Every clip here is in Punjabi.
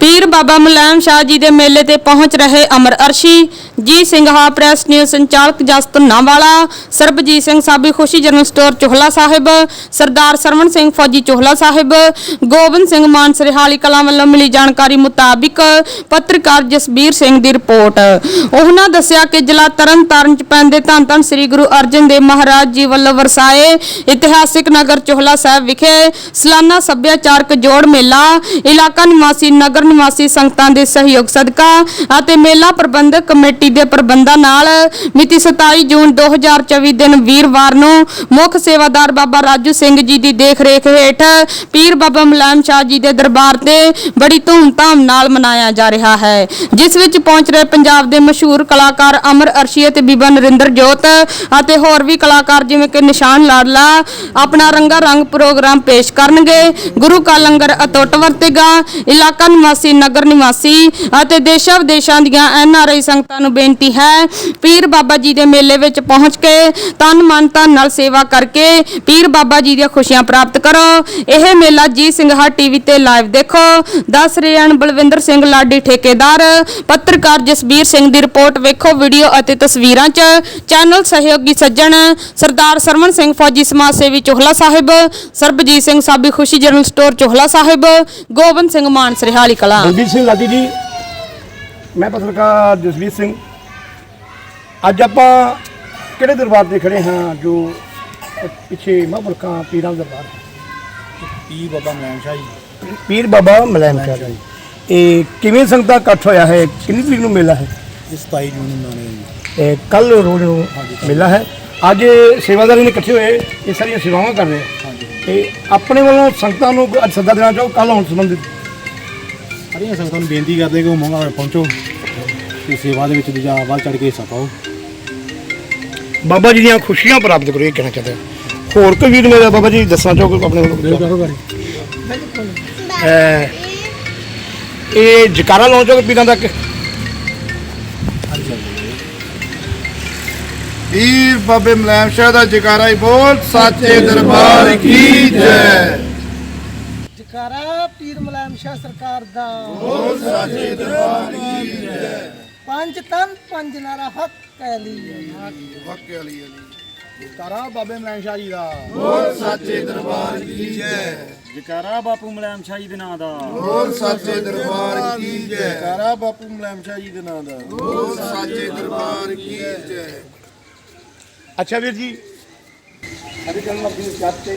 ਪੀਰ ਬਾਬਾ ਮੁਲਾਇਮ ਸ਼ਾਹ ਜੀ ਦੇ ਮੇਲੇ ਤੇ ਪਹੁੰਚ ਰਹੇ ਅਮਰ ਅਰਸ਼ੀ, ਜੀ ਸਿੰਘਾ ਪ੍ਰੈਸ ਨਿਊਜ਼ ਸੰਚਾਲਕ ਜਸਤ ਨਾਵਾਲਾ, ਸਰਬਜੀਤ ਸਿੰਘ ਸਾਬੀ ਖੁਸ਼ੀ ਜਨਰਲ ਸਟੋਰ ਚੋਹਲਾ ਸਾਹਿਬ, ਸਰਦਾਰ ਸਰਵਣ ਸਿੰਘ ਫੌਜੀ ਚੋਹਲਾ ਸਾਹਿਬ, ਗੋਬਿੰਦ ਸਿੰਘ ਮਾਨ ਕਲਾਂ ਵੱਲੋਂ ਮਿਲੀ ਜਾਣਕਾਰੀ ਮੁਤਾਬਿਕ ਪੱਤਰਕਾਰ ਜਸਬੀਰ ਸਿੰਘ ਦੀ ਰਿਪੋਰਟ। ਉਹਨਾਂ ਦੱਸਿਆ ਕਿ ਜ਼ਿਲ੍ਹਾ ਤਰਨਤਾਰਨ ਚ ਪੈਂਦੇ ਧੰਨ ਧੰਨ ਸ੍ਰੀ ਗੁਰੂ ਅਰਜਨ ਦੇਵ ਮਹਾਰਾਜ ਜੀ ਵੱਲੋਂ ਵਰਸਾਏ ਇਤਿਹਾਸਿਕ ਨਗਰ ਚੋਹਲਾ ਸਾਹਿਬ ਵਿਖੇ ਸਲਾਨਾ ਸੱਭਿਆਚਾਰਕ ਜੋੜ ਮੇਲਾ, ਇਲਾਕਾ ਨਿਵਾਸੀ ਨਗਰ ਨਿਵਾਸੀ ਸੰਗਤਾਂ ਦੇ ਸਹਿਯੋਗ ਸਦਕਾ ਅਤੇ ਮੇਲਾ ਪ੍ਰਬੰਧਕ ਕਮੇਟੀ ਦੇ ਪ੍ਰਬੰਧਾਂ ਨਾਲ ਮਿਤੀ 27 ਜੂਨ 2024 ਦਿਨ ਵੀਰਵਾਰ ਨੂੰ ਮੁੱਖ ਸੇਵਾਦਾਰ ਬਾਬਾ ਰਾਜੂ ਸਿੰਘ ਜੀ ਦੀ ਦੇਖਰੇਖ ਹੇਠ ਪੀਰ ਬਾਬਾ ਮੁਲਾਇਮ ਸ਼ਾਹ ਜੀ ਦੇ ਦਰਬਾਰ ਤੇ ਬੜੀ ਧੂਮਧਾਮ ਨਾਲ ਮਨਾਇਆ ਜਾ ਰਿਹਾ ਹੈ, ਜਿਸ ਵਿੱਚ ਪਹੁੰਚ ਰਹੇ ਪੰਜਾਬ ਦੇ ਮਸ਼ਹੂਰ ਕਲਾਕਾਰ ਅਮਰ ਅਰਸ਼ੀ ਅਤੇ ਬੀਬਾ ਨਰਿੰਦਰ ਜੋਤ ਅਤੇ ਹੋਰ ਵੀ ਕਲਾਕਾਰ ਜਿਵੇਂ ਕਿ ਨਿਸ਼ਾਨ ਲਾਡਲਾ ਆਪਣਾ ਰੰਗਾ ਰੰਗ ਪ੍ਰੋਗਰਾਮ ਪੇਸ਼ ਕਰਨਗੇ, ਗੁਰੂ ਕਾ ਲੰਗਰ ਅਟੁੱਟ ਵਰਤੇਗਾ ਇਲਾਕਾ ਨਿਵਾਸੀ ਨਗਰ ਨਿਵਾਸੀ ਅਤੇ ਦੇਸ਼ਾਂ ਵਿਦੇਸ਼ਾਂ ਦੀਆਂ ਐਨ ਆਰ ਆਈ ਸੰਗਤਾਂ ਨੂੰ ਬੇਨਤੀ ਹੈ, ਪੀਰ ਬਾਬਾ ਜੀ ਦੇ ਮੇਲੇ ਵਿੱਚ ਪਹੁੰਚ ਕੇ ਤਨ, ਮਨ, ਧਨ ਨਾਲ ਸੇਵਾ ਕਰਕੇ ਪੀਰ ਬਾਬਾ ਜੀ ਦੀਆਂ ਖੁਸ਼ੀਆਂ ਪ੍ਰਾਪਤ ਕਰੋ। ਇਹ ਮੇਲਾ ਜੀ ਸਿੰਘਾ ਟੀਵੀ ਤੇ ਲਾਈਵ ਦੇਖੋ। ਦੱਸ ਰਹੇ ਹਨ ਬਲਵਿੰਦਰ ਸਿੰਘ ਲਾਡੀ ਠੇਕੇਦਾਰ। ਪੱਤਰਕਾਰ ਜਸਬੀਰ ਸਿੰਘ ਦੀ ਰਿਪੋਰਟ ਵੇਖੋ ਵੀਡੀਓ ਅਤੇ ਤਸਵੀਰਾਂ 'ਚ। ਚੈਨਲ ਸਹਿਯੋਗੀ ਸੱਜਣ ਸਰਦਾਰ ਸਰਵਣ ਸਿੰਘ ਫੌਜੀ ਸਮਾਜ ਸੇਵੀ ਚੋਹਲਾ ਸਾਹਿਬ, ਸਰਬਜੀਤ ਸਿੰਘ ਸਾਬੀ ਖੁਸ਼ੀ ਜਨਰਲ ਸਟੋਰ ਚੋਹਲਾ ਸਾਹਿਬ, ਗੋਬਿੰਦ ਸਿੰਘ ਮਾਨ ਕਲਾਂ ਬਲਬੀਰ ਸਿੰਘ ਲਾਡੀ ਜੀ ਮੈਂ ਪੱਤਰਕਾਰ ਜਸਵੀਰ ਸਿੰਘ। ਅੱਜ ਆਪਾਂ ਕਿਹੜੇ ਦਰਬਾਰ ਤੇ ਖੜੇ ਹਾਂ ਜੋ ਪਿੱਛੇ ਮਹਾਂਪੁਰਖਾਂ ਪੀਰਾਂ ਦਾ ਦਰਬਾਰ? ਪੀ ਬਾਬਾ ਮਲੈਨ ਸ਼ਾਹ ਜੀ। ਪੀਰ ਬਾਬਾ ਮਲੈਮ ਸ਼ਾਹ ਜੀ। ਇਹ ਕਿਵੇਂ ਸੰਗਤਾਂ ਇਕੱਠ ਹੋਇਆ ਹੈ? ਕਿੰਨੀ ਤਰੀਕ ਨੂੰ ਮੇਲਾ ਹੈ? ਇਸ 27 ਜੂਨ ਨੂੰ ਮਨਾਉਣੇ ਜੀ। ਇਹ ਕੱਲ ਰੋਜ਼ ਨੂੰ ਮੇਲਾ ਹੈ। ਅੱਜ ਸੇਵਾਦਾਰੀ ਨੇ ਇਕੱਠੇ ਹੋਏ ਇਹ ਸਾਰੀਆਂ ਸੇਵਾਵਾਂ ਕਰ ਰਹੇ ਆ। ਹਾਂਜੀ। ਤੇ ਆਪਣੇ ਵੱਲੋਂ ਸੰਗਤਾਂ ਨੂੰ ਅੱਜ ਸੱਦਾ ਦੇਣਾ ਚਾਹੋ ਕੱਲ ਆਉਣ ਸੰਬੰਧਿਤ ਸਾਰੀਆਂ ਸੰਗਤਾਂ ਨੂੰ ਬੇਨਤੀ ਕਰਦੇ ਕਿ ਉਹ ਮੌਕਾ ਪਹੁੰਚੋ ਤੇ ਸੇਵਾ ਦੇ ਵਿੱਚ ਦੂਜਾ ਵੱਲ ਚੜ ਕੇ ਹਿੱਸਾ ਪਾਓ। ਬਾਬਾ ਜੀ ਦੀਆਂ ਖੁਸ਼ੀਆਂ ਪ੍ਰਾਪਤ ਕਰੋ ਇਹ ਕਹਿਣਾ ਚਾਹੁੰਦੇ ਹਾਂ। ਹੋਰ ਕੋਈ ਵੀਰ ਮੇਰਾ ਬਾਬਾ ਜੀ ਦੱਸਣਾ ਚਾਹੋ ਕੋਈ ਆਪਣੇ ਵੱਲੋਂ? ਕਰੋ ਅਹ ਇਹ ਜਕਾਰਾ ਲਾਉਣ ਚਾਹੋ ਪੀਰਾਂ ਦਾ ਕਿ ਬਾਬੇ ਮਲੈਮ ਸ਼ਾਹ ਦਾ ਜਕਾਰਾ ਹੀ ਬੋਲ ਸਾਚੇ ਦਰਬਾਰ ਕੀ ਜੈ। ਸ਼ਾਹ ਸਰਕਾਰ ਦਾ। ਬੋਲ ਸਾਚੇ ਦਰਬਾਰ ਕੀ ਜੈ। ਪੰਜ ਤਨ ਪੰਜ ਨਾਰਾ ਹੱਕ ਕੈਲੀ ਹੱਕ ਅਲੀ ਅਲੀ ਜਕਾਰਾ ਬਾਬੇ ਮਲੈਨ ਸ਼ਾਹ ਜੀ ਦਾ। ਬੋਲ ਸਾਚੇ ਦਰਬਾਰ ਕੀ ਜੈ। ਜਕਾਰਾ ਬਾਪੂ ਮਲੈਨ ਸ਼ਾਹ ਜੀ ਦੇ ਨਾਂ ਦਾ। ਬੋਲ ਸਾਚੇ ਦਰਬਾਰ ਕੀ ਜੈ। ਜਕਾਰਾ ਬਾਪੂ ਮਲੈਨ ਸ਼ਾਹ ਜੀ ਦੇ ਨਾਂ ਦਾ। ਬੋਲ ਸਾਚੇ ਦਰਬਾਰ ਕੀ ਜੈ। ਅੱਛਾ ਵੀਰ ਜੀ। ਸਾਡੇ ਚੈਨਲ ਆਪਣੀ ਚਾਹਤ ਤੇ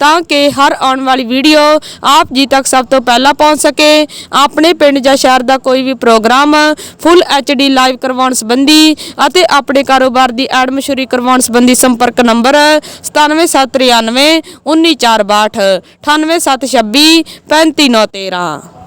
ਤਾਂ ਕਿ ਹਰ ਆਉਣ ਵਾਲੀ ਵੀਡੀਓ ਆਪ ਜੀ ਤੱਕ ਸਭ ਤੋਂ ਪਹਿਲਾਂ ਪਹੁੰਚ ਸਕੇ। ਆਪਣੇ ਪਿੰਡ ਜਾਂ ਸ਼ਹਿਰ ਦਾ ਕੋਈ ਵੀ ਪ੍ਰੋਗਰਾਮ ਫੁੱਲ ਡੀ ਲਾਈਵ ਕਰਵਾਉਣ ਸੰਬੰਧੀ ਅਤੇ ਆਪਣੇ ਕਾਰੋਬਾਰ ਦੀ ਐਡ ਮਸ਼ਹੂਰੀ ਕਰਵਾਉਣ ਸੰਬੰਧੀ ਸੰਪਰਕ ਨੰਬਰ 97793 19462 98726 35913